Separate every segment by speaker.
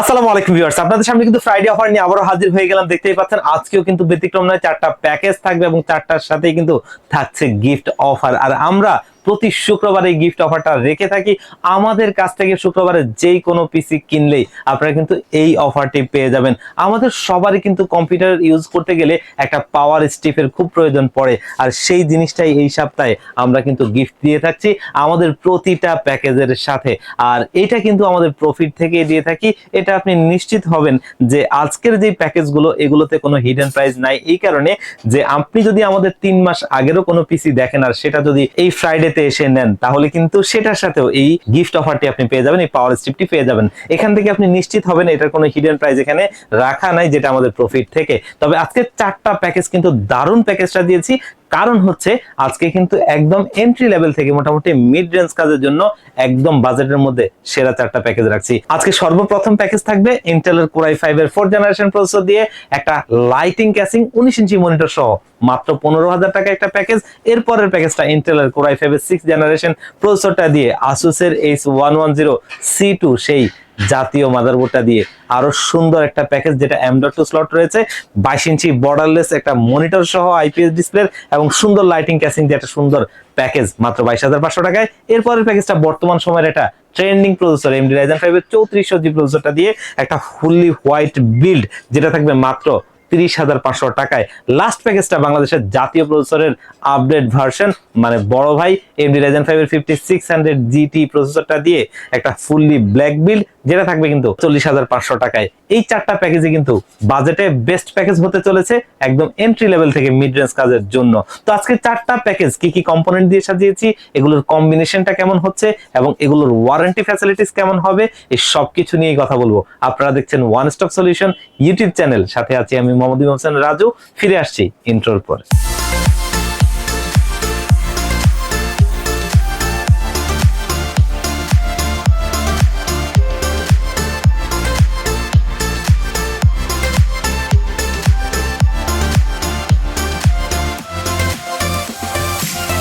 Speaker 1: আসসালামু আলাইকুম ভিউয়ার্স, আপনাদের সামনে কিন্তু ফ্রাইডে অফার নিয়ে আবারও হাজির হয়ে গেলাম। দেখতেই পাচ্ছেন, আজকেও কিন্তু ব্যতিক্রম নয়, চারটা প্যাকেজ থাকবে এবং চারটার সাথেই কিন্তু থাকছে গিফট অফার আর আমরা প্রতি শুক্রবার এই গিফট অফারটা রেখে থাকি। আমাদের কাছ থেকে শুক্রবারে যেই কোনো পিসি কিনলেই আপনারা কিন্তু এই অফারটি পেয়ে যাবেন। আমাদের সবারই কিন্তু কম্পিউটার ইউজ করতে গেলে একটা পাওয়ার স্টিফের খুব প্রয়োজন পড়ে। আর সেই জিনিসটাই এই সপ্তাহে আমরা কিন্তু গিফট দিয়ে থাকছি আমাদের প্রতিটা প্যাকেজের সাথে। আর এটা কিন্তু আমাদের প্রফিট থেকে দিয়ে থাকি। এটা আপনি নিশ্চিত হবেন যে আজকের যে প্যাকেজগুলো এগুলোতে কোনো হিডেন প্রাইস নাই। এই কারণে যে আপনি যদি আমাদের তিন মাস আগেরও কোনো পিসি দেখেন আর সেটা যদি এই ফ্রাইডেতে এসে নেন, তাহলে কিন্তু সেটার সাথেও এই গিফট অফারটি আপনি পেয়ে যাবেন, এই পাওয়ার স্ট্রিপটি পেয়ে যাবেন। এখান থেকে আপনি নিশ্চিত হবেন এটার কোনো হিডেন প্রাইস এখানে রাখা নাই, যেটা আমাদের প্রফিট থেকে। তবে আজকে চারটা প্যাকেজ কিন্তু দারুণ প্যাকেজটা দিয়েছি কারণ হচ্ছে আজকে কিন্তু একদম এন্ট্রি লেভেল থেকে মোটামুটি মিড রেঞ্জ কাজের জন্য একদম বাজেটের মধ্যে সেরা চারটা প্যাকেজ রাখছি। আজকে সর্বপ্রথম প্যাকেজ থাকবে ইন্টেলের কোরাই ফাইভ এর ফোর্থ জেনারেশন প্রসেসর দিয়ে একটা লাইটিং ক্যাসিং উনিশ ইঞ্চি মনিটর সহ মাত্র পনেরো হাজার টাকা একটা প্যাকেজ এরপরের প্যাকেজটা ইন্টেলের কোরাই ফাইভ এর সিক্স জেনারেশন প্রসেসরটা দিয়ে আসুসের H one one zero C two সেই জাতীয় মাদারবোর্ডটা দিয়ে। আরও সুন্দর একটা প্যাকেজ যেটা এম ডট টু স্লট রয়েছে, বাইশ ইঞ্চি বর্ডারলেস একটা মনিটর সহ আইপিএস ডিসপ্লে এবং সুন্দর লাইটিং ক্যাসিং দিয়ে একটা সুন্দর প্যাকেজ মাত্র বাইশ হাজার পাঁচশো টাকায়। এরপরের প্যাকেজটা বর্তমান সময়ের একটা ট্রেন্ডিং প্রসেসর এমডি রাইজেন ফাইভের চৌত্রিশশো জি প্রসেসরটা দিয়ে একটা ফুললি হোয়াইট বিল্ড যেটা থাকবে মাত্র তিরিশ হাজার পাঁচশো টাকায়। লাস্ট প্যাকেজটা বাংলাদেশের জাতীয় প্রসেসরের আপডেট ভার্সন মানে বড় ভাই এমডি রাইজেন ফাইভের ফিফটি সিক্স হান্ড্রেড জিটি প্রসেসরটা দিয়ে একটা ফুললি ব্ল্যাক বিল্ড যেটা থাকবে কিন্তু চল্লিশ হাজার পাঁচশো টাকায়। এই চারটা প্যাকেজে কিন্তু বাজেটে বেস্ট প্যাকেজ হতে চলেছে একদম এন্ট্রি লেভেল থেকে মিড রেঞ্জ কাজের জন্য। তো আজকে চারটা প্যাকেজ কি কি কম্পোনেন্ট দিয়ে সাজিয়েছি, এগুলোর কম্বিনেশনটা কেমন হচ্ছে এবং এগুলোর ওয়ারেন্টি ফ্যাসিলিটিস কেমন হবে, এই সব কিছু নিয়েই কথা বলব। আপনারা দেখছেন one stop solution YouTube channel. সাথে আছি আমি মোহাম্মদ হোসেন রাজু। ফিরে আসছি ইন্ট্রোর পর।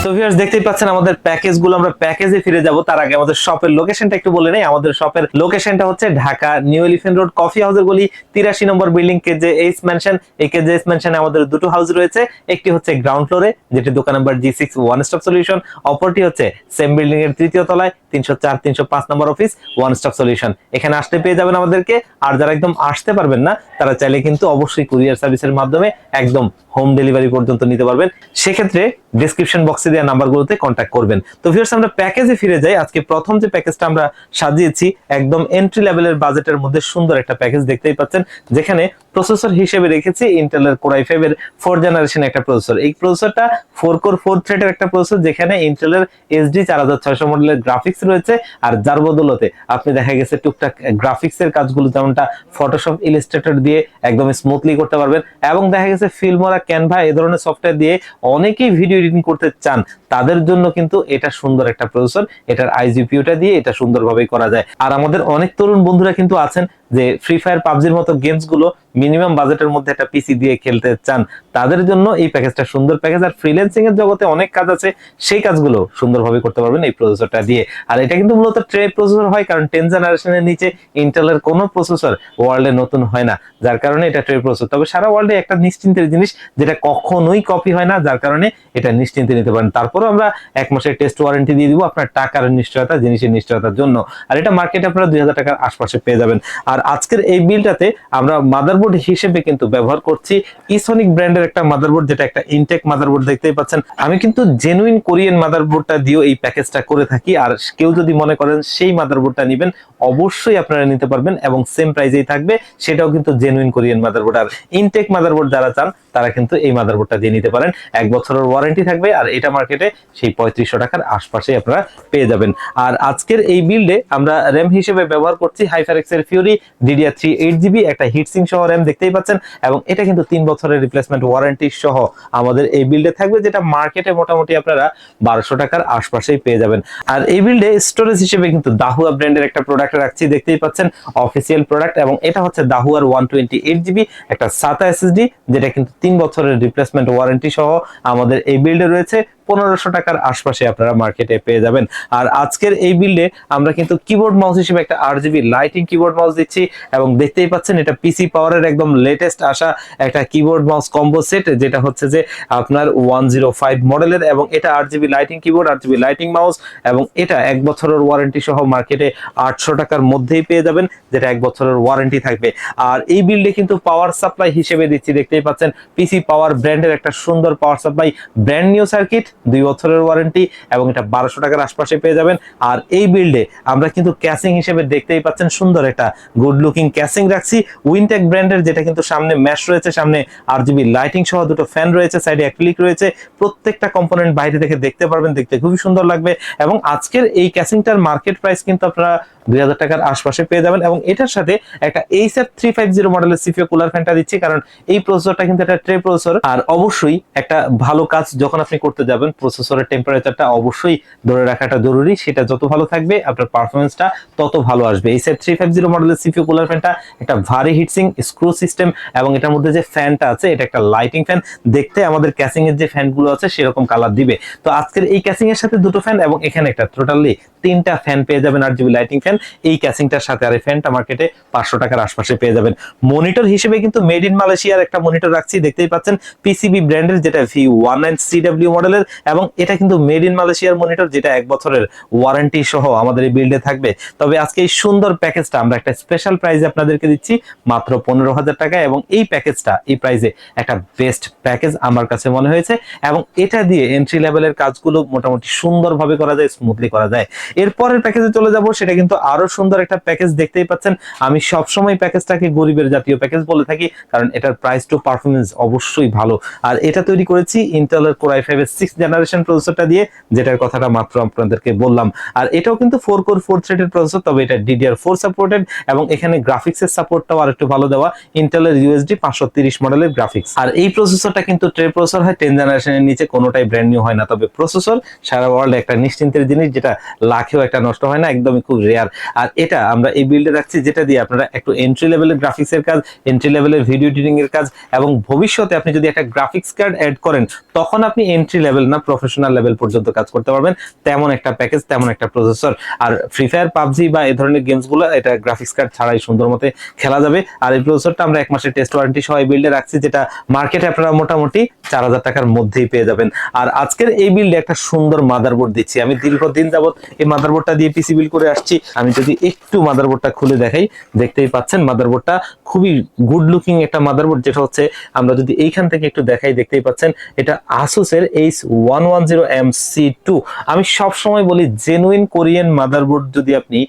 Speaker 1: তো ভিউয়ার্স দেখতেই পাচ্ছেন আমাদের প্যাকেজগুলো, আমরা প্যাকেজে ফিরে যাব। তার আগে আমাদের শপের লোকেশনটা একটু বলে নেই। আমাদের শপের লোকেশনটা হচ্ছে Dhaka new elephant road coffee হাউসের গলি, তিরাশি নম্বর বিল্ডিং কে যে এইচ ম্যানশন এই এইচ ম্যানশনে আমাদের দুটো হাউস রয়েছে। একটি হচ্ছে গ্রাউন্ড ফ্লোরে যেটি দোকান number G six one stop solution অপরটি হচ্ছে সেম বিল্ডিং এর তৃতীয় তলায়, তিনশো চার, তিনশো পাঁচ number office one stop solution এখানে আসতে পেয়ে যাবেন আমাদেরকে। আর যারা একদম আসতে পারবেন না, তারা চাইলে কিন্তু অবশ্যই কুরিয়ার সার্ভিসের মাধ্যমে একদম হোম ডেলিভারি পর্যন্ত নিতে পারবেন। সেক্ষেত্রে ডিসক্রিপশন বক্সে দেওয়া নাম্বারগুলোতে কন্ট্যাক্ট করবেন। তো ভিউয়ার্স আমরা প্যাকেজে ফিরে যাই। আজকে প্রথম যে প্যাকেজটা আমরা সাজিয়েছি, একদম এন্ট্রি লেভেলের বাজেটের মধ্যে সুন্দর একটা প্যাকেজ দেখতেই পাচ্ছেন, যেখানে প্রসেসর হিসেবে রেখেছি ইন্টেলের কোরাই ফাইভ এর ফোর জেনারেশন একটা প্রসেসর এই প্রসেসরটা ফোর কোর ফোর থ্রেডের একটা প্রসেসর যেখানে ইন্টেলের এসডি চার হাজার ছয়শো মডেলের গ্রাফিক্স রয়েছে আর যার বদলতে আপনি দেখা গেছে টুকটাক গ্রাফিক্স এর কাজগুলো যেমনটা ফটোশপ ইলিস্ট্রেটর দিয়ে একদম স্মুথলি করতে পারবেন এবং দেখা গেছে ফিল্মোরা ক্যানভা এই ধরনের সফটওয়্যার দিয়ে অনেকেই ভিডিও এডিটিং করতে চান, তাদের জন্য কিন্তু এটা সুন্দর একটা প্রসেসর। এটার আইজিপিউটা দিয়ে এটা সুন্দরভাবে করা যায়। আর আমাদের অনেক তরুণ বন্ধুরা কিন্তু আছেন যে ফ্রি ফায়ার পাবজির মতো গেমসগুলো মিনিমাম বাজেটের মধ্যে একটা পিসি দিয়ে খেলতে চান, তাদের জন্য এই প্যাকেজটা সুন্দর প্যাকেজ আর ফ্রিল্যান্সিং এর জগতে অনেক কাজ আছে, সেই কাজগুলো সুন্দরভাবে করতে পারবেন এই প্রসেসরটা দিয়ে। আর এটা কিন্তু মূলত ট্রে প্রসেসর হয়, কারণ টেন জেনারেশনের নিচে ইন্টেলের কোনো প্রসেসর ওয়ার্ল্ডে নতুন হয় না, যার কারণে এটা ট্রে প্রসেসর তবে সারা ওয়ার্ল্ডে একটা নিশ্চিন্তের জিনিস, যেটা কখনোই কপি হয় না, যার কারণে এটা নিশ্চিন্তে নিতে পারেন। তারপরেও আমরা এক মাসের টেস্ট ওয়ারেন্টি দিয়ে দিব আপনার টাকার নিশ্চয়তা, জিনিসের নিশ্চয়তার জন্য। আর এটা মার্কেটে আপনারা দুই হাজার টাকার আশপাশে পেয়ে যাবেন। আর আজকের এই বিলটাতে আমরা মাদারবোর্ড হিসেবে কিন্তু ব্যবহার করছি। ইসনিক ব্র্যান্ডের একটা মাদারবোর্ড যেটা একটা ইনটেক মাদারবোর্ড দেখতেই পাচ্ছেন। আমি কিন্তু জেনুইন কোরিয়ান মাদারবোর্ডটা দিয়েও এই প্যাকেজটা করে থাকি। আর কেউ যদি মনে করেন সেই মাদারবোর্ডটা নেবেন, অবশ্যই আপনারা নিতে পারবেন এবং সেম প্রাইজেই থাকবে। সেটাও কিন্তু জেনুইন কোরিয়ান মাদারবোর্ড আর ইনটেক মাদারবোর্ড যারা চান, তারা কিন্তু এই মাদারবোর্ডটা দিয়ে নিতে পারেন। এক বছরের ওয়ারেন্টি থাকবে আর এটা মার্কেটে সেই পঁয়ত্রিশশো টাকার আশপাশে আপনারা পেয়ে যাবেন। আর আজকের এই বিল্ডে আমরা র্যাম হিসেবে ব্যবহার করছি হাইফারেক্স এর Fury DDR three eight GB একটা হিটসিং সহ র্যাম দেখতেই পাচ্ছেন, এবং এটা কিন্তু তিন বছরের রিপ্লেসমেন্ট ওয়ারেন্টি সহ আমাদের এই বিল্ডে থাকবে, যেটা মার্কেটে মোটামুটি আপনারা বারোশো টাকার আশপাশেই পেয়ে যাবেন। আর এই বিল্ডে স্টোরেজ হিসেবে কিন্তু দাহুয়া ব্র্যান্ডের একটা প্রোডাক্ট রাখছি, দেখতেই পাচ্ছেন অফিসিয়াল প্রোডাক্ট এবং এটা হচ্ছে দাহুয়ার ওয়ান টোয়েন্টি এইট জিবি একটা সাতা এসএসডি যেটা কিন্তু তিন বছরের রিপ্লেসমেন্ট ওয়ারেন্টি সহ আমাদের এই বিল্ডে রয়েছে। পনেরোশো টাকার আশপাশে আপনারা মার্কেটে পেয়ে যাবেন। আর আজকের এই বিল্ডে আমরা কিন্তু কিবোর্ড মাউস হিসেবে একটা R GB lighting keyboard mouse দিচ্ছি এবং দেখতেই পাচ্ছেন এটা পিসি পাওয়ারের একদম লেটেস্ট আসা একটা কিবোর্ড মাউস কম্বো সেট যেটা হচ্ছে যে আপনার ওয়ান জিরো ফাইভ মডেলের এবং এটা আট জিবি লাইটিং কিবোর্ড আট জিবি লাইটিং মাউস এবং এটা এক বছরের ওয়ারেন্টি সহ মার্কেটে আটশো টাকার মধ্যেই পেয়ে যাবেন, যেটা এক বছরের ওয়ারেন্টি থাকবে। আর এই বিল্ডে কিন্তু পাওয়ার সাপ্লাই হিসেবে দিচ্ছি, দেখতেই পাচ্ছেন পিসি পাওয়ার ব্র্যান্ডের একটা সুন্দর power supply brand new circuit দুই বছরের ওয়ারেন্টি এবং এটা বারোশো টাকার আশপাশে পেয়ে যাবেন। আর এই বিল্ডে আমরা কিন্তু ক্যাসিং হিসেবে দেখতেই পাচ্ছেন সুন্দর একটা গুড লুকিং ক্যাসিং রাখছি। উইনটেক ব্র্যান্ডের যেটা কিন্তু সামনে ম্যাশ রয়েছে, সামনে আর জিবি লাইটিং সহ দুটো ফ্যান রয়েছে সাইডে অ্যাক্রিলিক রয়েছে। প্রত্যেকটা কম্পোনেন্ট বাইরে থেকে দেখতে পারবেন, দেখতে খুবই সুন্দর লাগবে এবং আজকের এই ক্যাসিংটার মার্কেট প্রাইস কিন্তু আপনারা দুই হাজার টাকার আশপাশে পেয়ে যাবেন এবং এটার সাথে একটা এইচএফ থ্রি ফাইভ জিরো মডেলের সিপিও কুলার ফ্যানটা দিচ্ছি, কারণ এই প্রসেসরটা কিন্তু একটা ট্রে প্রসেসর আর অবশ্যই একটা ভালো কাজ যখন আপনি করতে যাবেন প্রসেসরের টেম্পারেচারটা অবশ্যই ধরে রাখাটা জরুরি। সেটা যত ভালো থাকবে, আপনার পারফরমেন্সটা তত ভালো আসবে। এইচএফ থ্রি ফাইভ জিরো মডেলের সিপিও কুলার ফ্যানটা একটা ভারী হিটসিং স্ক্রু সিস্টেম এবং এটার মধ্যে যে ফ্যানটা আছে, এটা একটা লাইটিং ফ্যান দেখতে আমাদের ক্যাসিং এর যে ফ্যানগুলো আছে, সেরকম কালার দিবে। তো আজকের এই ক্যাসিং এর সাথে দুটো ফ্যান এবং এখানে একটা টোটালি তিনটা ফ্যান পেয়ে যাবেন আর জিবি লাইটিং ফ্যান এই ক্যাসিংটার সাথে আর এই ফ্যানটা মার্কেটে পাঁচশো টাকার আশপাশে পেয়ে যাবেন। মনিটর হিসেবে কিন্তু মেড ইন মালয়েশিয়ার একটা মনিটর রাখছি। দেখতেই পাচ্ছেন পিসিবি ব্র্যান্ডের যেটা ভি ওয়ান নাইন সিডাব্লিউ মডেলের এবং এটা কিন্তু মেড ইন মালয়েশিয়ার মনিটর যেটা এক বছরের ওয়ারেন্টি সহ আমাদের এই বিল্ডে থাকবে। তবে আজকে এই সুন্দর প্যাকেজটা আমরা একটা স্পেশাল প্রাইজে আপনাদেরকে দিচ্ছি, মাত্র পনেরো হাজার টাকা এবং এই প্যাকেজটা এই প্রাইজে একটা বেস্ট প্যাকেজ আমার কাছে মনে হয়েছে এবং এটা দিয়ে এন্ট্রি লেভেলের কাজগুলো মোটামুটি সুন্দরভাবে করা যায় স্মুথলি করা যায়। এরপরের প্যাকেজে চলে যাব, সেটা কিন্তু আরও সুন্দর একটা প্যাকেজ দেখতেই পাচ্ছেন। আমি সবসময় প্যাকেজটাকে গরিবের জাতীয় প্যাকেজ বলে থাকি, কারণ এটার প্রাইস টু পারফরমেন্স অবশ্যই ভালো। আর এটা তৈরি করেছি ইন্টেলের কোর আই ফাইভ এর সিক্স জেনারেশন প্রসেসরটা দিয়ে, যেটার কথাটা মাত্র আপনাদেরকে বললাম। আর এটাও কিন্তু ফোর কোর ফোর থ্রেডের প্রসেসর তবে এটা ডিডিআর ফোর সাপোর্টেড এবং এখানে গ্রাফিক্সের সাপোর্টটাও আর একটু ভালো দেওয়া। ইন্টেলের ইউএসডি পাঁচশো তিরিশ মডেলের গ্রাফিক্স আর এই প্রসেসরটা কিন্তু ট্রে প্রসেসর হয় টেন জেনারেশনের নিচে কোনোটাই ব্র্যান্ড নিউ হয় না। তবে প্রসেসর সারা ওয়ার্ল্ডে একটা নিশ্চিন্তের জিনিস, যেটা লাখেও একটা নষ্ট হয় না, একদমই খুব রেয়ার আর এটা আমরা এই বিল্ডে রাখছি, যেটা দিয়ে আপনারা একটু এন্ট্রি লেভেলের গ্রাফিক্স এর কাজ এন্ট্রি লেভেলের ভিডিও এডিটিং এর কাজ, এবং ভবিষ্যতে আপনি যদি একটা গ্রাফিক্স কার্ড অ্যাড করেন, তখন আপনি এন্ট্রি লেভেল না প্রফেশনাল লেভেল পর্যন্ত কাজ করতে পারবেন। তেমন একটা প্যাকেজ তেমন একটা প্রসেসর আর ফ্রি ফায়ার পাবজি বা এই ধরনের গেমসগুলো, এটা গ্রাফিক্স কার্ড ছাড়াই সুন্দর মতে খেলা যাবে। আর এই প্রসেসরটা আমরা এক মাসের টেস্ট ওয়ারেন্টি সহ এই বিল্ডে রাখছি, যেটা মার্কেটে আপনারা মোটামুটি চার হাজার টাকার মধ্যেই পেয়ে যাবেন। আর আজকের এই বিল্ডে একটা সুন্দর মাদারবোর্ড দিচ্ছি। আমি দীর্ঘদিন যাবত এই মাদারবোর্ডটা দিয়ে পিসি বিল করে আসছি। আমি যদি একটু মাদারবোর্ডটা খুলে দেখাই, দেখতেই পাচ্ছেন মাদারবোর্ডটা খুবই গুড লুকিং একটা মাদারবোর্ড যেটা হচ্ছে আমরা যদি এইখান থেকে একটু দেখাই, দেখতেই পাচ্ছেন, এটা আসুসের H one one zero M C two আমি সব সময় বলি জেনুইন কোরিয়ান মাদারবোর্ড যদি আপনি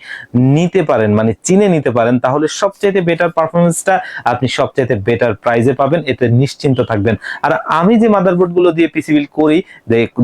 Speaker 1: নিতে পারেন মানে চিনে নিতে পারেন, তাহলে সবচাইতে বেটার পারফরমেন্সটা আপনি সবচাইতে বেটার প্রাইজে পাবেন, এতে নিশ্চিন্ত থাকবেন। আর আমি যে মাদারবোর্ডগুলো দিয়ে পিসি বিল করি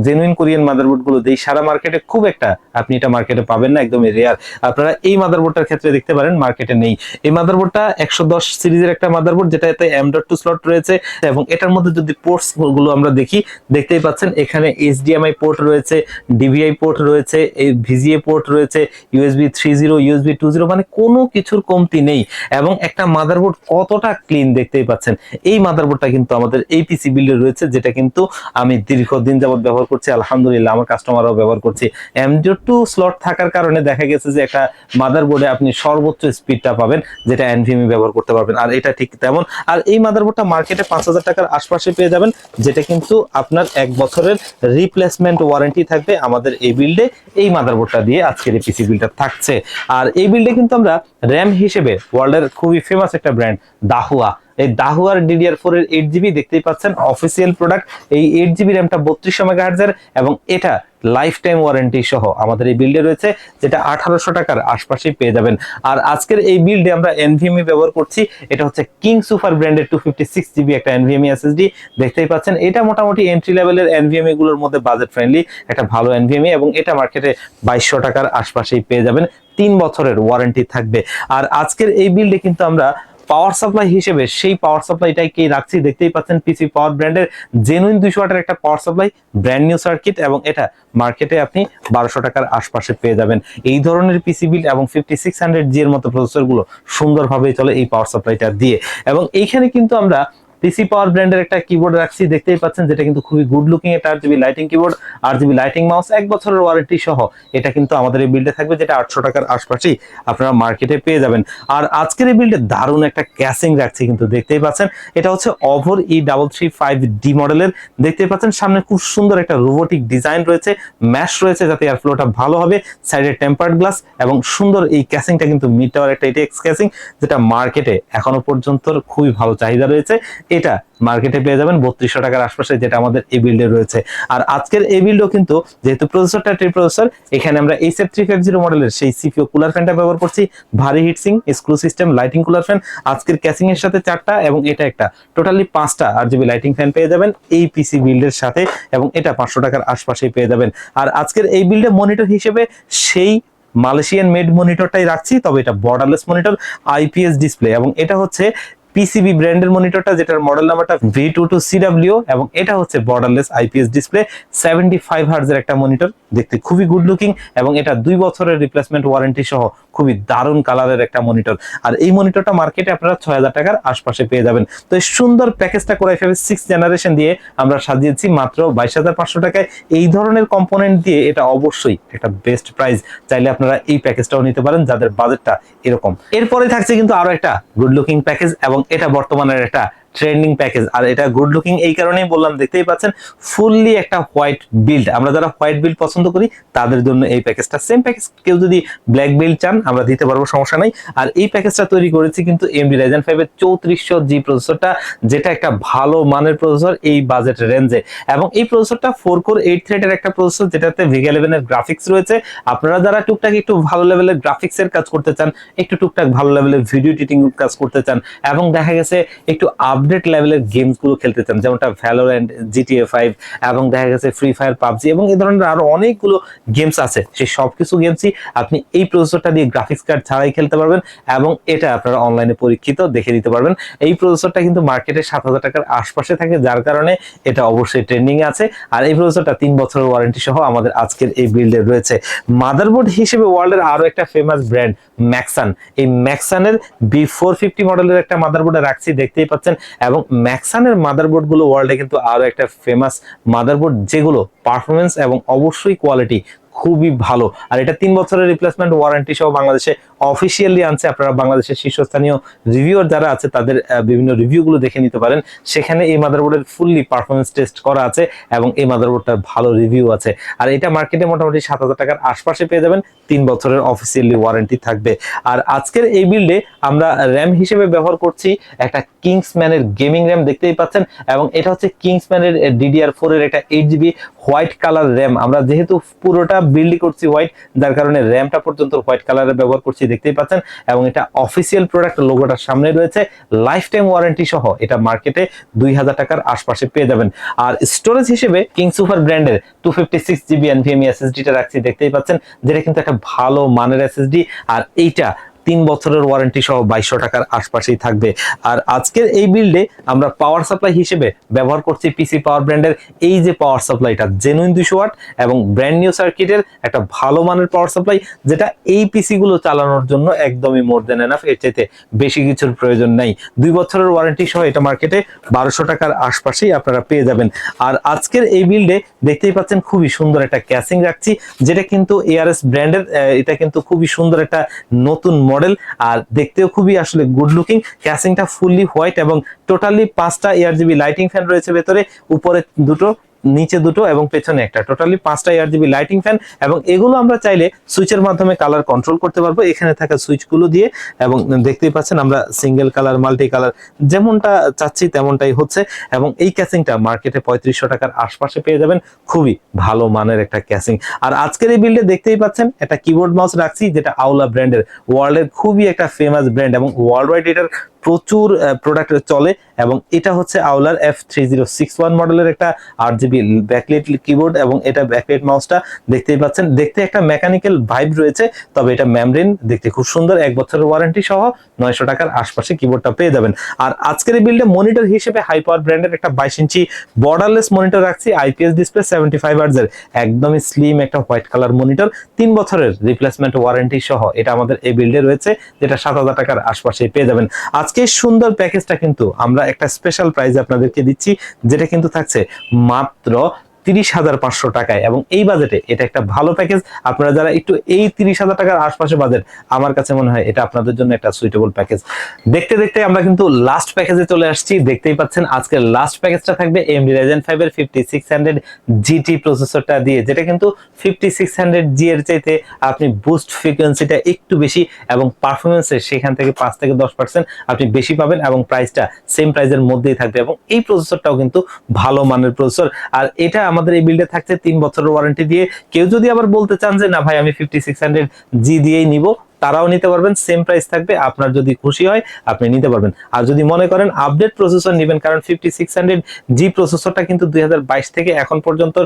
Speaker 1: জেনুইন কোরিয়ান মাদারবোর্ডগুলো দিই সারা মার্কেটে খুব একটা আপনি এটা মার্কেটে পাবেন না, একদমই রেয়ার আপনারা এই মাদারবোর্ডটার ক্ষেত্রে দেখতে পারেন মার্কেটে নেই। এই মাদারবোর্ডটা একশো দশ সিরিজের একটা মাদারবোর্ড যেটাতে এম ডট টু স্লট রয়েছে, এবং এটার মধ্যে যদি পোর্টসগুলো আমরা দেখি, দেখতেই পাচ্ছেন এখানে এইচডিএমআই পোর্ট রয়েছে ডিভিআই পোর্ট রয়েছে, এই ভিজিএ পোর্ট রয়েছে USB three zero USB two zero মানে কোনো কিছুর কমতি নেই। এবং একটা মাদারবোর্ড কতটা ক্লিন দেখতেই পাচ্ছেন। এই মাদারবোর্ডটা কিন্তু আমাদের এই পিসি বিল্ডে রয়েছে, যেটা কিন্তু আমি দীর্ঘদিন যাবত ব্যবহার করছি, আলহামদুলিল্লাহ আমার কাস্টমাররাও ব্যবহার করছি। এম টু স্লট থাকার কারণে দেখা গেছে যে একটা মাদারবোর্ডে আপনি সর্বোচ্চ স্পিডটা পাবেন, যেটা এনভিএমই ব্যবহার করতে পারবেন। আর এটা ঠিক তেমন। আর এই মাদারবোর্ডটা মার্কেটে পাঁচ হাজার টাকার আশপাশে পেয়ে যাবেন, যেটা কিন্তু আপনার এক বছরের রিপ্লেসমেন্ট ওয়ারেন্টি থাকবে আমাদের এই বিল্ডে এই মাদারবোর্ডটা দিয়ে আজকের এই পিসি বিল্ডটা থাকছে। আর এই বিল্ডে কিন্তু আমরা র্যাম হিসেবে ওয়ার্ল্ডের খুবই ফেমাস একটা ব্র্যান্ড দাহুয়া এই দাহুয়ার ডিডিআর ফোর এর এইট জিবি দেখতেই পাচ্ছেন অফিসিয়াল প্রোডাক্ট এই এইট জিবি র্যামটা বত্রিশশো মেগাহার্জের এবং এটা লাইফ টাইম ওয়ারেন্টি সহ আমাদের এই বিল্ডে রয়েছে, যেটা আঠারোশো টাকার আশপাশে পেয়ে যাবেন। আর আজকের এই বিল্ডে আমরা এনভিএমই ব্যবহার করছি, এটা হচ্ছে কিং সুপার ব্র্যান্ডের টু ফিফটি সিক্স জিবি একটা এনভিএমই এসএসডি দেখতেই পাচ্ছেন, এটা মোটামুটি এন্ট্রি লেভেলের এনভিএমই গুলোর মধ্যে বাজেট ফ্রেন্ডলি একটা ভালো এনভিএমই এবং এটা মার্কেটে বাইশশো টাকার আশপাশেই পেয়ে যাবেন, তিন বছরের ওয়ারেন্টি থাকবে। আর আজকের এই বিল্ডে কিন্তু আমরা পাওয়ার সাপ্লাই হিসেবে সেই পাওয়ার সাপ্লাইটাকে রাখছি? দেখতেই পাচ্ছেন পিসি পাওয়ার ব্র্যান্ডের জেনুইন দুইশো ওয়াটের একটা power supply brand new circuit এবং এটা মার্কেটে আপনি বারোশো টাকার আশপাশে পেয়ে যাবেন। এই ধরনের পিসি বিল এবং ফিফটি সিক্স হান্ড্রেড জি এর মতো প্রসেসরগুলো সুন্দরভাবে চলে এই পাওয়ার সাপ্লাইটা দিয়ে। এবং এইখানে কিন্তু আমরা পিসি পাওয়ার ব্র্যান্ডের একটা কিবোর্ড রাখছি, দেখতেই পাচ্ছেন যেটা কিন্তু খুবই গুড লুকিং এটা GB lighting keyboard GB lighting mouse এক বছরের ওয়ারেন্টি সহ। এটা কিন্তু আমাদের এই বিল্ডে থাকবে যেটা আটশো টাকার আশপাশেই আপনারা মার্কেটে পেয়ে যাবেন। আর আজকের এই বিল্ডে দারুণ একটা ক্যাসিং রাখছি কিন্তু দেখতেই পাচ্ছেন। এটা হচ্ছে অভর E double three five D মডেলের দেখতেই পাচ্ছেন সামনে খুব সুন্দর একটা রোবোটিক ডিজাইন রয়েছে ম্যাশ রয়েছে যাতে এয়ার ফ্লোটা ভালো হবে সাইডে টেম্পার্ড গ্লাস এবং সুন্দর এই ক্যাসিংটা কিন্তু মিড টাওয়ার একটা এটিএক্স ক্যাসিং যেটা মার্কেটে এখনও পর্যন্ত খুবই ভালো চাহিদা রয়েছে। এটা মার্কেটে পেয়ে যাবেন বত্রিশশো টাকার আশপাশে যেটা আমাদের এই বিল্ডে রয়েছে। আর আজকের এই বিল্ডও কিন্তু যেহেতু প্রসেসরটা ট্রি প্রসেসর এখানে আমরা এই সেট থ্রি ফাইভ জিরো মডেলের সেই সিপিও কুলার ফ্যানটা ব্যবহার করছি। ভারী heatsink screw system lighting cooler fan আজকের ক্যাসিং এর সাথে চারটা এবং এটা একটা। টোটালি পাঁচটা আর জিবি লাইটিং ফ্যান পেয়ে যাবেন এই পিসি বিল্ডের সাথে এবং এটা পাঁচশো টাকার আশপাশেই পেয়ে যাবেন। আর আজকের এই বিল্ডে মনিটর হিসেবে সেই মালয়েশিয়ান মেড মনিটরটাই রাখছি, তবে এটা বর্ডারলেস মনিটর আইপিএস ডিসপ্লে এবং এটা হচ্ছে পিসিবি ব্র্যান্ডের মনিটরটা যেটার মডেল নাম্বারটা ভি টু টু সিডাব্লিউ এবং এটা হচ্ছে borderless IPS display seventy five হার্জের একটা মনিটর দেখতে খুবই গুড লুকিং এবং এটা দুই বছরের রিপ্লেসমেন্ট ওয়ারেন্টি সহ খুবই দারুণ কালারের একটা মনিটর। আর এই মনিটরটা মার্কেটে আপনারা ছয় হাজার টাকার আশপাশে পেয়ে যাবেন। তো এই সুন্দর প্যাকেজটা করে ফেলে সিক্স জেনারেশন দিয়ে আমরা সাজিয়েছি মাত্র বাইশ হাজার পাঁচশো টাকায়। এই ধরনের কম্পোনেন্ট দিয়ে এটা অবশ্যই একটা বেস্ট প্রাইস চাইলে আপনারা এই প্যাকেজটাও নিতে পারেন যাদের বাজেটটা এরকম। এরপরে থাকছে কিন্তু আরও একটা গুড লুকিং প্যাকেজ এবং এটা বর্তমানের একটা ট্রেন্ডিং প্যাকেজ। আর এটা গুড লুকিং এই কারণেই বললাম, দেখতেই পাচ্ছেন ফুললি একটা হোয়াইট বিল্ড আমরা যারা হোয়াইট বিল্ড পছন্দ করি, তাদের জন্য এই প্যাকেজটা সেম প্যাকেজ কেউ যদি ব্ল্যাক বিল্ড চান, আমরা দিতে পারব, সমস্যা নাই। আর এই প্যাকেজটা তৈরি করেছি কিন্তু এমডি রাইজেন ফাইভের চৌত্রিশশো জি প্রসেসরটা যেটা একটা ভালো মানের প্রসেসর এই বাজেট রেঞ্জে এবং এই প্রসেসরটা ফোর কোর এইট থ্রেডের একটা প্রসেসর যেটাতে ভিগা ইলেভেনের গ্রাফিক্স রয়েছে। আপনারা যারা টুকটাক একটু ভালো লেভেলের গ্রাফিক্স এর কাজ করতে চান, একটু টুকটাক ভালো লেভেলের ভিডিও এডিটিং কাজ করতে চান, এবং দেখা গেছে একটু আপডেট লেভেলের গেমসগুলো খেলতে চান, যেমনটা ভ্যালোরেন্ট জিটিএ ফাইভ এবং দেখা গেছে ফ্রি ফায়ার পাবজি এবং এই ধরনের আরও অনেকগুলো গেমস আছে। সেই সবকিছু গেমসই আপনি এই প্রসেসরটা দিয়ে গ্রাফিক্স কার্ড ছাড়াই খেলতে পারবেন এবং এটা আপনারা অনলাইনে পরীক্ষিত দেখে দিতে পারবেন। এই প্রসেসরটা কিন্তু মার্কেটে সাত হাজার টাকার আশপাশে থাকে, যার কারণে এটা অবশ্যই ট্রেন্ডিং আছে। আর এই প্রসেসরটা তিন বছরের ওয়ারেন্টি সহ আমাদের আজকের এই বিল্ডে রয়েছে। মাদারবোর্ড হিসেবে ওয়ার্ল্ডের আরও একটা ফেমাস ব্র্যান্ড ম্যাক্সান এই ম্যাক্সানের বি ফোর ফিফটি মডেলের একটা মাদারবোর্ডে রাখছি, দেখতেই পাচ্ছেন। এবং ম্যাক্সানের মাদারবোর্ডগুলো ওয়ার্ল্ডে কিন্তু আরও একটা ফেমাস মাদারবোর্ড যেগুলো পারফরমেন্স এবং অবশ্যই কোয়ালিটি খুবই ভালো। আর এটা তিন বছরের রিপ্লেসমেন্ট ওয়ারেন্টি সহ বাংলাদেশে অফিসিয়ালি আনছে। আপনারা বাংলাদেশের শীর্ষস্থানীয় রিভিউর যারা আছে, তাদের বিভিন্ন রিভিউ গুলো দেখে নিতে পারেন। সেখানে এই মাদারবোর্ডের ফুললি পারফরমেন্স টেস্ট করা আছে এবং এই মাদারবোর্ডটার ভালো রিভিউ আছে। আর এটা মার্কেটে মোটামুটি সাত হাজার টাকার আশপাশে পেয়ে যাবেন। তিন বছরের অফিসিয়ালি ওয়ারেন্টি থাকবে। আর আজকের এই বিল্ডে আমরা র্যাম হিসেবে ব্যবহার করছি একটা কিংসম্যানের গেমিং র্যাম দেখতেই পাচ্ছেন। এবং এটা হচ্ছে কিংসম্যানের ডিডিআর ফোর এর একটা eight GB white colour RAM আমরা যেহেতু পুরোটা বিল্ডই করছি হোয়াইট যার কারণে র্যামটা পর্যন্ত হোয়াইট কালারের ব্যবহার করছি, দেখতেই পাচ্ছেন। এবং এটা অফিসিয়াল প্রোডাক্ট লোগোটার সামনে রয়েছে। লাইফ টাইম ওয়ারেন্টি সহ এটা মার্কেটে দুই হাজার টাকার আশপাশে পেয়ে যাবেন। আর স্টোরেজ হিসেবে কিং সুপার ব্র্যান্ডের two fifty six GB NVMe রাখছি, দেখতেই পাচ্ছেন, যেটা কিন্তু একটা ভালো মানের এসএসডি আর এইটা তিন বছরের ওয়ারেন্টি সহ বাইশশো টাকার আশপাশেই থাকবে। আর আজকের এই বিল্ডে আমরা পাওয়ার সাপ্লাই হিসেবে ব্যবহার করছি পিসি পাওয়ার ব্র্যান্ডের এই যে পাওয়ার সাপ্লাইটা জেনুইন দুইশো ওয়াট এবং ব্র্যান্ড নিউ সার্কিটের একটা ভালো মানের পাওয়ার সাপ্লাই যেটা এই পিসি গুলো চালানোর জন্য একদমই মোর দেন এনাফ এর চাইতে বেশি কিছুর প্রয়োজন নাই। দুই বছরের ওয়ারেন্টি সহ এটা মার্কেটে বারোশো টাকার আশপাশেই আপনারা পেয়ে যাবেন। আর আজকের এই বিল্ডে দেখতেই পাচ্ছেন খুবই সুন্দর একটা ক্যাসিং রাখছি, যেটা কিন্তু এআরএস ব্র্যান্ডের এটা কিন্তু খুবই সুন্দর একটা নতুন মডেল আর দেখতেও খুবই আসলে গুড লুকিং ক্যাসিংটা ফুললি হোয়াইট এবং টোটালি পাঁচটা এয়ার জিবি লাইটিং ফ্যান রয়েছে ভেতরে, উপরে দুটো নিচে দুটো এবং পেছনে একটা। টোটালি পাঁচটা জিবি লাইটিং ফ্যান এবং এগুলো আমরা চাইলে সুইচের মাধ্যমে কালার কন্ট্রোল করতে পারব। এখানে থাকা সুইচগুলো দিয়ে এবং দেখতেই পাচ্ছেন আমরা সিঙ্গেল কালার মাল্টি কালার যেমনটা চাচ্ছি তেমনটাই হচ্ছে এবং এই ক্যাসিংটা মার্কেটে পঁয়ত্রিশশো টাকার আশপাশে পেয়ে যাবেন। খুবই ভালো মানের একটা ক্যাসিং আর আজকের এই বিল্ডে দেখতেই পাচ্ছেন একটা কিবোর্ড মাউস রাখছি যেটা আউলা ব্র্যান্ডের ওয়ার্ল্ডের খুবই একটা ফেমাস ব্র্যান্ড এবং ওয়ার্ল্ড ওয়াইড এটার প্রচুর প্রোডাক্ট চলে এবং এটা হচ্ছে আউলার F three zero six one মডেলের একটা আট জিবি ব্যাকলাইট কিবোর্ড এবং এটা ব্যাকলাইট মাউসটা দেখতেই পাচ্ছেন। দেখতে একটা মেকানিক্যাল ভাইব রয়েছে, তবে এটা মেমরিন দেখতে খুব সুন্দর, এক বছরের ওয়ারেন্টি সহ নয়শো টাকার আশপাশে কিবোর্ডটা পেয়ে যাবেন। আর আজকের এই বিল্ডে মনিটর হিসেবে হাই পাওয়ার ব্র্যান্ডের একটা বাইশ ইঞ্চি বর্ডারলেস মনিটর রাখছি আইপিএস ডিসপ্লে সেভেন্টি ফাইভ এর। একদমই স্লিম একটা হোয়াইট কালার মনিটর তিন বছরের রিপ্লেসমেন্ট ওয়ারেন্টি সহ এটা আমাদের এই বিল্ডে রয়েছে, যেটা সাত হাজার টাকার আশপাশে পেয়ে যাবেন। আজকে সুন্দর প্যাকেজটা কিন্তু আমরা একটা স্পেশাল প্রাইজ আপনাদেরকে দিচ্ছি যেটা কিন্তু থাকছে মাত্র তিরিশ হাজার পাঁচশো টাকায়। এবং এই বাজেটে এটা একটা ভালো প্যাকেজ আপনারা যারা একটু এই তিরিশ হাজার টাকার আশপাশে বাজেট আমার কাছে মনে হয় এটা আপনাদের জন্য একটা সুইটেবল প্যাকেজ দেখতে দেখতে আমরা কিন্তু লাস্ট প্যাকেজে চলে আসছি। দেখতেই পাচ্ছেন আজকের লাস্ট প্যাকেজটা থাকবে এমডি রেজেন ফাইভ এর ফিফটি সিক্স হান্ড্রেড জিটি প্রসেসরটা দিয়ে, যেটা কিন্তু ফিফটি সিক্স হান্ড্রেড জি এর চাইতে আপনি বুস্ট ফ্রিকোয়েন্সিটা একটু বেশি এবং পারফরমেন্সে সেখান থেকে পাঁচ থেকে দশ পার্সেন্ট আপনি বেশি পাবেন এবং প্রাইসটা সেম প্রাইসের মধ্যেই থাকবে। এবং এই প্রসেসরটাও কিন্তু ভালো মানের প্রসেসর আর এটা আমাদের এই বিল্ডে থাকছে তিন বছরের ওয়ারেন্টি দিয়ে। কেউ যদি আবার বলতে চান যে, না ভাই, আমি ফিফটি সিক্স হান্ড্রেড জি দিয়েই নিব, তারাও নিতে পারবেন। সেম প্রাইস থাকবে। আপনার যদি খুশি হয়, আপনি নিতে পারবেন। আর যদি মনে করেন আপডেট প্রসেসর নেবেন, কারণ ফিফটি সিক্স হান্ড্রেড জি প্রসেসরটা কিন্তু দুই হাজার বাইশ থেকে এখন পর্যন্ত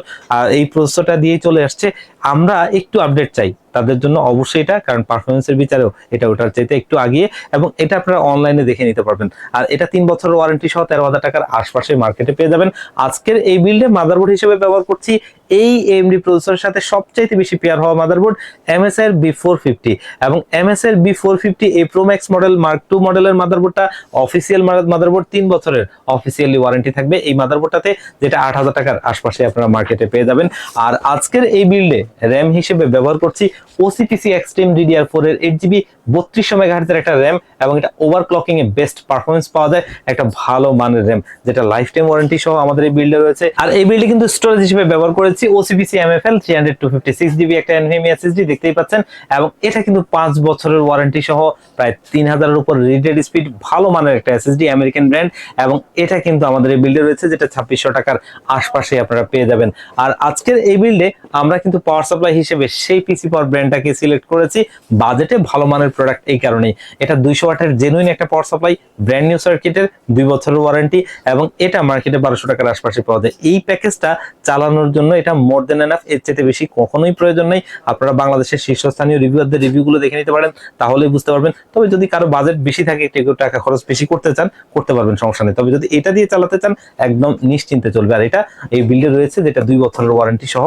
Speaker 1: এই প্রসেসরটা দিয়ে চলে আসছে। আমরা একটু আপডেট চাই। তাদের জন্য অবশ্যই এটা, কারণ পারফরমেন্সের বিচারেও এটা ওটার চাইতে একটু আগিয়ে, এবং এটা আপনারা অনলাইনে দেখে নিতে পারবেন। আর এটা তিন বছরের ওয়ারেন্টি সহ তেরো হাজার টাকার আশপাশে মার্কেটে পেয়ে যাবেন। আজকের এই বিল্ডে মাদারবোর্ড হিসেবে ব্যবহার করছি এই এমডি প্রসেসরের সাথে সবচাইতে বেশি পেয়ার হওয়া মাদারবোর্ড এমএসআই এর বি ফোর ফিফটি এবং এমএসআই এর B four fifty A pro max model mark two মডেলের মাদারবোর্ডটা অফিসিয়াল মাদারবোর্ড তিন বছরের অফিসিয়ালি ওয়ারেন্টি থাকবে। এই মাদারবোর্ডটাতে যেটা আট হাজার টাকার আশপাশে আপনারা মার্কেটে পেয়ে যাবেন। আর আজকের এই বিল্ডে র্যাম হিসেবে ব্যবহার করছি ওসিপিসি এক্সট্রিম ডিডিআর ফোর এর এইট জিবি বত্রিশশো মেগাহার্জের একটা র্যাম এবং এটা ওভারক্লকিং এ বেস্ট পারফরমেন্স পাওয়া যায়, একটা ভালো মানের র্যাম যেটা লাইফ টাইম ওয়ারেন্টি সহ আমাদের এই বিল্ডে রয়েছে। আর এই বিল্ডে কিন্তু স্টোরেজ হিসেবে ব্যবহার করেছি OCPC MFL three hundred two fifty six GB একটা এনভিএমি এসএসডি দেখতেই পাচ্ছেন, এবং এটা কিন্তু পাঁচ বছরের ওয়ারেন্টি সহ প্রায় তিন হাজারের উপর রিডেড স্পিড ভালো মানের একটা এসএসডি আমেরিকান ব্র্যান্ড এবং এটা কিন্তু আমাদের এই বিল্ডে রয়েছে, যেটা ছাব্বিশশো টাকার আশপাশে আপনারা পেয়ে যাবেন। আর আজকের এই বিল্ডে আমরা কিন্তু পাওয়ার সাপ্লাই হিসেবে সেই পিসি পাওয়ার ব্র্যান্ডটাকে সিলেক্ট করেছি। বাজেটে ভালো মানের প্রোডাক্ট এই কারণেই। এটা দুইশো ওয়াটের জেনুইন একটা পাওয়ার সাপ্লাই ব্র্যান্ড নিউ সার্কিটের দুই বছরের ওয়ারেন্টি এবং এটা মার্কেটে বারোশো টাকার আশপাশে পাওয়া যায়। এই প্যাকেজটা চালানোর জন্য এটা মোর দেন এনাফ এর চেয়ে বেশি কখনোই প্রয়োজন নেই। আপনারা বাংলাদেশের শীর্ষস্থানীয় রিভিউয়ারদের রিভিউগুলো দেখে নিতে পারেন, তাহলেই বুঝতে পারবেন। তবে যদি কারও বাজেট বেশি থাকে, একটু টাকা খরচ বেশি করতে চান, করতে পারবেন, সমস্যা নেই। তবে যদি এটা দিয়ে চালাতে চান, একদম নিশ্চিন্তে চলবে। আর এটা এই বিল্ডে রয়েছে, যেটা দুই বছরের ওয়ারেন্টি সহ।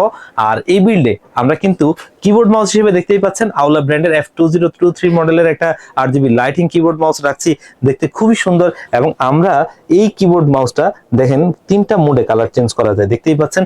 Speaker 1: আর এই বিল্ডে আমরা কিন্তু কিবোর্ড মাউস হিসেবে দেখতেই পাচ্ছেন আউলা ব্র্যান্ডের F two zero two three মডেলের একটা আট জিবি লাইটিং কিবোর্ড মাউস রাখছি, দেখতে খুবই সুন্দর এবং আমরা এই কিবোর্ড মাউসটা দেখেন তিনটা মোডে কালার চেঞ্জ করা যায়। দেখতেই পাচ্ছেন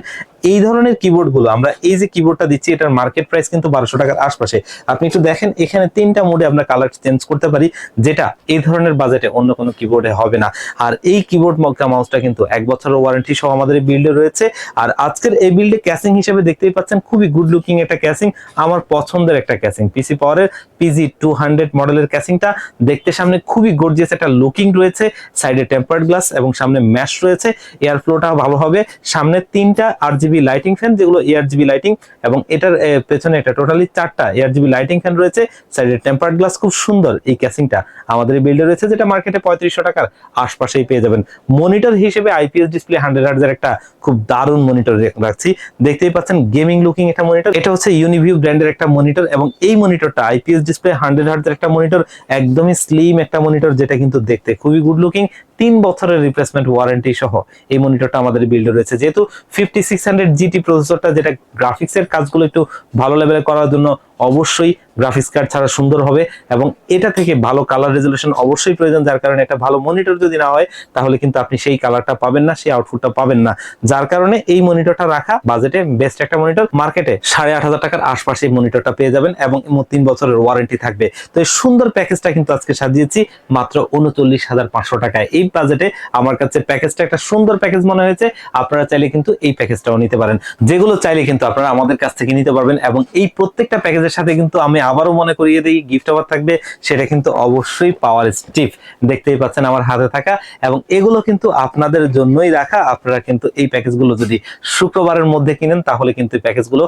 Speaker 1: এই ধরনের কিবোর্ডগুলো আমরা এই যে কিবোর্ডটা দিচ্ছি, এটার মার্কেট প্রাইস কিন্তু বারোশো টাকার আশপাশে। আপনি একটু দেখেন, এখানে তিনটা মোডে আমরা কালার চেঞ্জ করতে পারি, যেটা এই ধরনের বাজেটে অন্য কোনো কিবোর্ডে হবে না। আর এই কিবোর্ড মাউসটা কিন্তু এক বছরের ওয়ারেন্টি সহ আমাদের বিল্ডে রয়েছে। আর আজকের এই বিল্ডে ক্যাসিং হিসেবে দেখতেই পাচ্ছেন, খুবই গুড লুকিং একটা ক্যাসিং আমার পছন্দের একটা ক্যাসিং পিসি পাওয়ারের পিজি টু হান্ড্রেড মডেলের ক্যাসিংটা দেখতে সামনে খুবই গর্জিয়াস একটা লুকিং রয়েছে সাইডে টেম্পার্ড গ্লাস এবং সামনে ম্যাশ রয়েছে এয়ার ফ্লোটা ভালো হবে। সামনে তিনটা আট জিবি লাইটিং ফ্যান যেগুলো এয়ার জিবি লাইটিং এবং এটার পেছনে একটা টোটালি চারটা এয়ার জিবি লাইটিং ফ্যান রয়েছে সাইডে টেম্পার্ড গ্লাস খুব সুন্দর এই ক্যাসিংটা আমাদের এই বিল্ডে রয়েছে যেটা মার্কেটে পঁয়ত্রিশশো টাকার আশপাশেই পেয়ে যাবেন। মনিটর হিসেবে আইপিএস ডিসপ্লে হান্ড্রেড হার্জের একটা খুব দারুণ মনিটর রাখছি। দেখতেই পাচ্ছেন গেমিং লুকিং একটা মনিটর এটা হচ্ছে ইউনিভিউ ব্র্যান্ডের একটা মনিটর এবং এই মনিটরটা আইপিএস ডিসপ্লে হান্ড্রেড হার্জের একটা মনিটর একদমই স্লিম একটা মনিটর যেটা কিন্তু দেখতে খুবই গুড লুকিং তিন বছরের রিপ্লেসমেন্ট ওয়ারেন্টি সহ এই মনিটরটা আমাদের বিল্ডে রয়েছে। যেহেতু ফিফটি সিক্স হান্ড্রেড জিটি প্রসেসরটা যেটা গ্রাফিক্সের কাজগুলো একটু ভালো লেভেলে করার জন্য অবশ্যই গ্রাফিক্স কার্ড ছাড়া সুন্দর হবে এবং এটা থেকে ভালো কালার রেজলিউশন অবশ্যই প্রয়োজন, যার কারণে একটা ভালো মনিটর যদি না হয়, তাহলে কিন্তু আপনি সেই কালারটা পাবেন না, সেই আউটপুটটা পাবেন না। যার কারণে এই মনিটরটা রাখা বাজেটে বেস্ট একটা মনিটর মার্কেটে সাড়ে আট হাজার টাকার আশপাশে মনিটরটা পেয়ে যাবেন এবং তিন বছরের ওয়ারেন্টি থাকবে। তো এই সুন্দর প্যাকেজটা কিন্তু আজকে সাজিয়েছি, মাত্র উনচল্লিশ হাজার পাঁচশো টাকায়। এই বাজেটে আমার কাছে প্যাকেজটা একটা সুন্দর প্যাকেজ মনে হয়েছে। আপনারা চাইলে কিন্তু এই প্যাকেজটাও নিতে পারেন। যেগুলো চাইলে কিন্তু আপনারা আমাদের কাছ থেকে নিতে পারবেন এবং এই প্রত্যেকটা প্যাকেজের সাথে কিন্তু আমি আবারও মনে করিয়ে দিই গিফট অফার থাকবে, সেটা কিন্তু অবশ্যই পাওয়ার স্টিপ দেখতেই পাচ্ছেন আমার হাতে থাকা এবং এগুলো কিন্তু আপনাদের জন্যই রাখা। আপনারা কিন্তু এই প্যাকেজগুলো যদি শুক্রবারের মধ্যে কিনেন, তাহলে কিন্তু এই প্যাকেজগুলো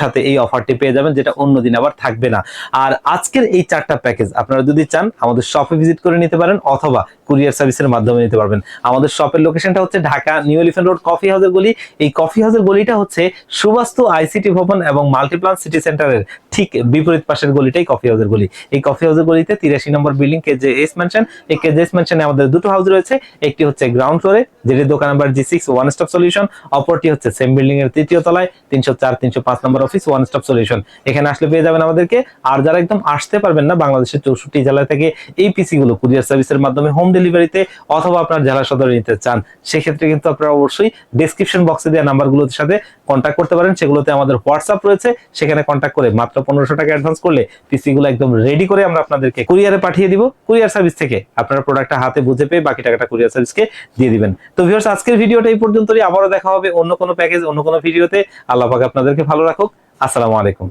Speaker 1: সাথে এই অফারটি পেয়ে যাবেন, যেটা অন্যদিন আবার থাকবে না। আর আজকের এই চারটা প্যাকেজ আপনারা যদি চান, আমাদের শপে ভিজিট করে নিতে পারেন অথবা কুরিয়ার সার্ভিসের মাধ্যমে নিতে পারবেন। আমাদের শপের লোকেশনটা হচ্ছে Dhaka New Elephant Road coffee হাউসের গলি। এই কফি হাউসের গলিটা হচ্ছে সুবাস্তু আইসিটি ভবন এবং মাল্টিপ্লান সিটি সেন্টারের ঠিক বিপরীত পাশের গলিটাই কফি হাউসের গলি। এই কফি হাউসের গলিতে তিরাশি নম্বর building K J S mansion এই কে জে এস মেনশনে আমাদের দুটো হাউস রয়েছে। একটি হচ্ছে গ্রাউন্ড ফ্লোরে যেটি দোকান number G six one stop solution অপরটি হচ্ছে সেম বিল্ডিং এর তৃতীয় তলায়, তিনশো চার, তিনশো পাঁচ number office one stop solution এখানে আসলে পেয়ে যাবেন আমাদেরকে। আর যারা একদম আসতে পারবেন না, বাংলাদেশের চৌষট্টি জেলা থেকে এই পিসি গুলো, কুরিয়ার সার্ভিসের মাধ্যমে হোম ডেলিভারিতে অথবা আপনার জেলা সদরে নিতে চান, সেক্ষেত্রে কিন্তু আপনারা অবশ্যই ডেসক্রিপশন বক্সে দেওয়া নাম্বারগুলোর সাথে কন্ট্যাক্ট করতে পারেন। সেগুলোতে আমাদের হোয়াটসঅ্যাপ রয়েছে, সেখানে কন্ট্যাক্ট করে মাত্র পনেরোশো টাকা অ্যাডভান্স করলে পিসি গুলো একদম রেডি করে আমরা আপনাদেরকে কুরিয়ারে পাঠিয়ে দিব। কুরিয়ার সার্ভিস থেকে আপনারা প্রোডাক্টটা হাতে বুঝে পেয়ে বাকি টাকাটা কুরিয়ার সার্ভিসকে দিয়ে দিবেন। তো ভিউয়ার্স আজকের ভিডিওটা এই পর্যন্তই। আবারও দেখা হবে অন্য কোনো প্যাকেজ অন্য কোনো ভিডিওতে আল্লাহ পাক আপনাদেরকে ভালো রাখুক। আসসালামু আলাইকুম।